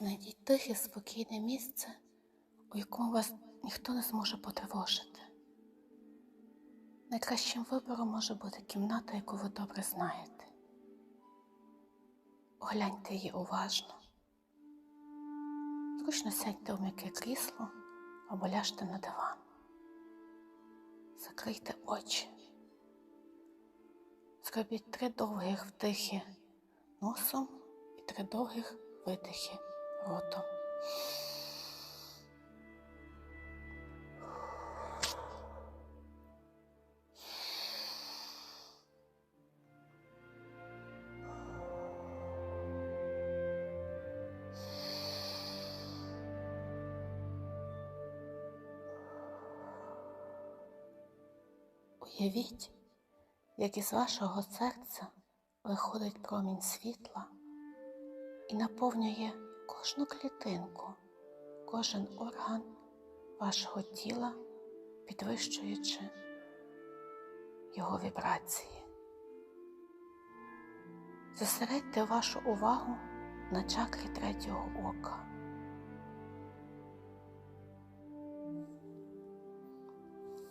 Знайдіть тихе, спокійне місце, у якому вас ніхто не зможе потривожити. Найкращим вибором може бути кімната, яку ви добре знаєте. Огляньте її уважно. Зручно сядьте у м'яке крісло або ляжте на диван. Закрийте очі. Зробіть три довгих вдихи носом і три довгих видихи ротом. Уявіть, як із вашого серця виходить промінь світла і наповнює кожну клітинку, кожен орган вашого тіла, підвищуючи його вібрації. Зосередьте вашу увагу на чакрі третього ока.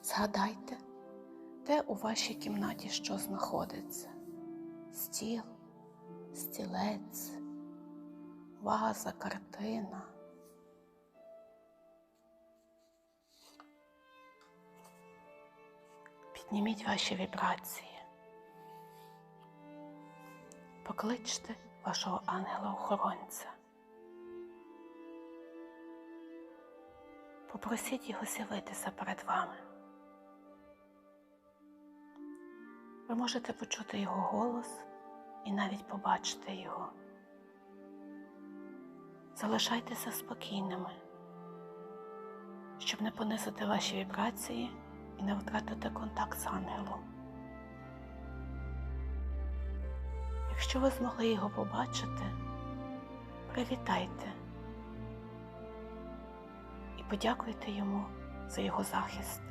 Згадайте, де у вашій кімнаті що знаходиться? Стіл, стілець, ваза, картина. Підніміть ваші вібрації. Покличте вашого ангела-охоронця. Попросіть його з'явитися перед вами. Ви можете почути його голос і навіть побачити його. Залишайтеся спокійними, щоб не понизити ваші вібрації і не втратити контакт з ангелом. Якщо ви змогли його побачити, привітайте і подякуйте йому за його захист.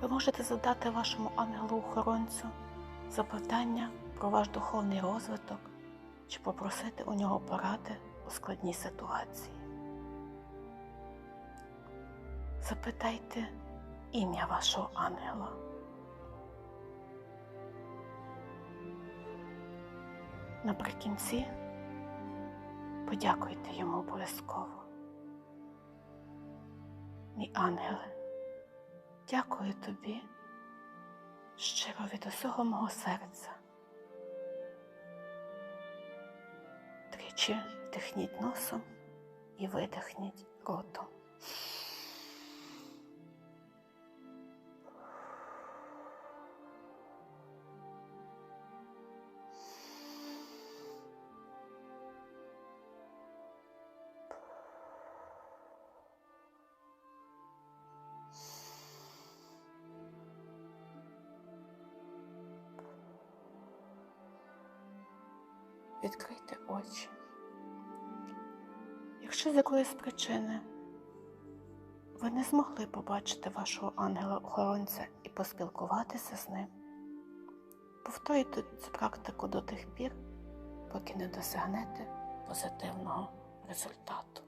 Ви можете задати вашому ангелу-охоронцю запитання про ваш духовний розвиток чи попросити у нього поради у складній ситуації. Запитайте ім'я вашого ангела. Наприкінці подякуйте йому обов'язково. Мій ангеле, дякую тобі щиро від усього мого серця. Тричі вдихніть носом і видихніть ротом. Відкрийте очі. Якщо з якоїсь причини ви не змогли побачити вашого ангела-охоронця і поспілкуватися з ним, повторюйте цю практику до тих пір, поки не досягнете позитивного результату.